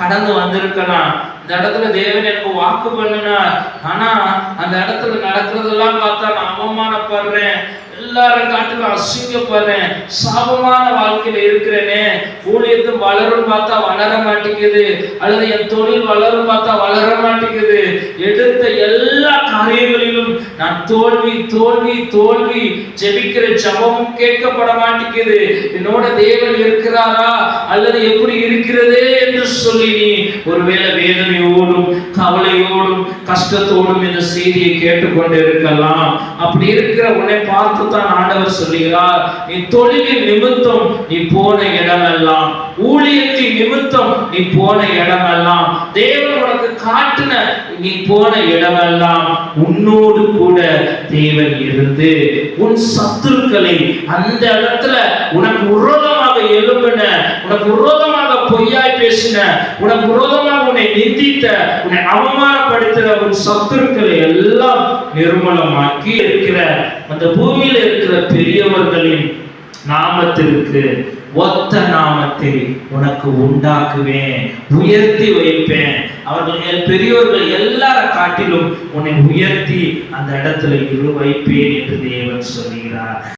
கடந்து வந்திருக்கலாம். இந்த இடத்துல தேவன் எனக்கு வாக்கு பண்ணினார். ஆனா அந்த இடத்துல நடக்கிறதெல்லாம் பார்த்தா நான் அவமானப்படுறேன். எல்லாரும் காட்டிலும் அசிங்கப்படுறேன். சாபமான வாழ்க்கையில இருக்கிறேனே. ஊழியத்து வளரும் பார்த்தா வளர மாட்டேங்குது. அல்லது என் தொழில் வளரும் பார்த்தா வளர மாட்டேங்குது. எடுத்த எல்லா காரியங்களையும் நான் தோல்வி தோல்வி தோல்வி. ஜெபிக்கிற ஜபமும் கேட்கப்பட மாட்டேங்குது என்னோட தேவன் இருக்கிறாரா? அல்லது எப்படி இருக்கிறதே என்று சொல்லி நீ ஒருவேளை வேதனையோடும் கவலையோடும் கஷ்டத்தோடும் இந்த செய்தியை கேட்டுக்கொண்டு இருக்கலாம் அப்படி இருக்கிற உன்னை பார்த்து தான் ஆண்டவர் சொல்லுகிறார். நீ தொழிலின் நிமித்தம் நீ போன இடமெல்லாம் ஊழியத்தின் நிமித்தம் நீ போன இடமெல்லாம் தேவன் உனக்கு காட்டின நீ போன இடமெல்லாம் உன்னோடு கூட தேவன் இருந்து உன் சத்துருக்களை அந்த இடத்துல உனக்கு விரோதமாக எழுப்பின உனக்கு விரோதமாக பொய்யாய் பேசின உனக்கு விரோதமாக உன்னை நிந்தித்த உன்னை அவமானப்படுத்துகிற உன் சத்துருக்களை எல்லாம் நிர்மலமாக்கி இருக்கிற அந்த பூமியில இருக்கிற பெரியவர்களின் நாமத்திற்கு ஒத்த நாமத்தை உனக்கு உண்டாக்குவேன் உயர்த்தி வைப்பேன். அவர்கள் பெரியோர்கள் எல்லார காட்டிலும் உன்னை உயர்த்தி அந்த இடத்துல இரு வைப்பேன் என்று தேவன் சொல்கிறார்.